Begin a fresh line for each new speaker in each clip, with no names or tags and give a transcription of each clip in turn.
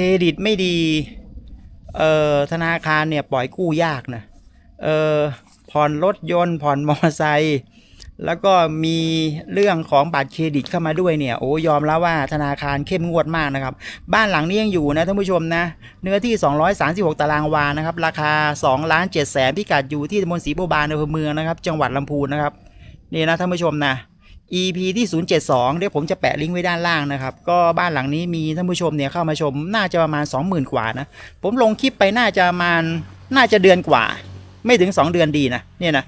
รดิตไม่ดี เอ่อธนาคารเนี่ยปล่อยกู้ยากนะเอ่อผ่อนรถยนต์ผ่อนมอเตอร์ไซค์แล้วก็มีเรื่องของบัตรเครดิตเข้ามาด้วยเนี่ยโอ้ยอมแล้วว่าธนาคารเข้มงวดมากนะครับ บ้านหลังนี้ยังอยู่นะท่านผู้ชมนะ เนื้อที่ 236 ตารางวานะครับ ราคา2ล้าน7แสนพิกัดอยู่ที่ตำบลศรีบัวบานอำเภอเมืองนะครับ จังหวัดลำพูนนะครับ นี่นะท่านผู้ชมนะ EP ที่ 072 เดี๋ยวผมจะแปะลิงก์ไว้ด้านล่างนะครับ ก็บ้านหลังนี้มีท่านผู้ชมเนี่ยเข้ามาชมน่าจะประมาณ 20,000 กว่านะ ผมลงคลิปไปน่าจะประมาณน่าจะเดือนกว่า ไม่ถึง 2 เดือนดีนะเนี่ยนะ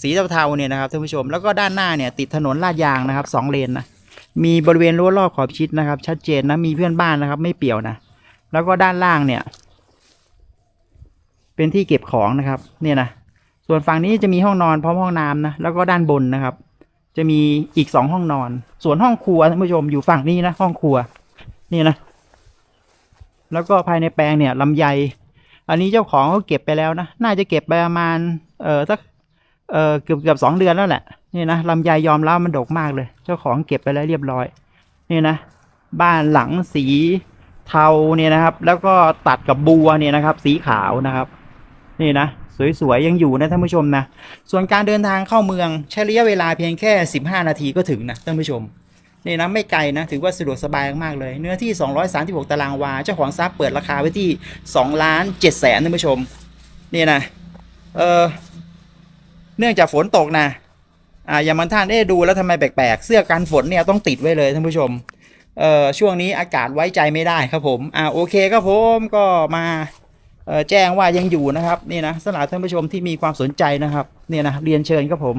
สีเทาๆเนี่ยนะครับท่านผู้ชมแล้วก็ด้านหน้าเนี่ยติดถนนลาดยางนะครับ 2 เลนนะมีบริเวณรั้วรอบขอบชิดนะครับ ชัดเจนนะมีเพื่อนบ้านนะครับไม่เปี่ยวนะแล้วก็ด้านล่างเนี่ย เป็นที่เก็บของนะครับ เนี่ยนะส่วนฝั่งนี้จะมีห้องนอนพร้อมห้องน้ำนะแล้วก็ด้านบนนะครับ จะมีอีกสองห้องนอน ส่วนห้องครัวท่านผู้ชมอยู่ฝั่งนี้นะห้องครัว นี่นะ แล้วก็ภายในแปลงเนี่ยลำไย อันนี้เจ้าของเขาเก็บไปแล้วนะ น่าจะเก็บไปประมาณ เออสัก เออเกือบเกือบสองเดือนแล้วแหละ นี่นะลำไยยอมรับมันดกมากเลย เจ้าของเก็บไปแล้วเรียบร้อย นี่นะ บ้านหลังสีเทาเนี่ยนะครับ แล้วก็ตัดกับบัวเนี่ยนะครับ สีขาวนะครับ นี่นะ สวยๆ ยังอยู่นะท่านผู้ชมนะ ส่วนการเดินทางเข้าเมืองใช้ระยะเวลาเพียงแค่ 15 นาทีก็ถึงนะท่านผู้ชมนี่นะไม่ไกลนะถือว่าสะดวกสบายมากๆเลย เนื้อที่ 236 ตารางวา เจ้าของทรัพย์เปิดราคาไว้ที่2ล้าน7แสนท่านผู้ชมนี่นะเออเนื่องจากฝนตกนะอ่าอย่างบางท่านเอ๊ดูแล้วทำไมแปลกๆ เสื้อกันฝนเนี่ยต้องติดไว้เลยท่านผู้ชมเอ่อช่วงนี้อากาศไว้ใจไม่ได้ครับผมอ่าโอเคครับผมก็มา แจ้งว่ายังอยู่นะครับนี่นะสำหรับท่านผู้ชมที่มีความสนใจนะครับเนี่ยนะเรียนเชิญครับผม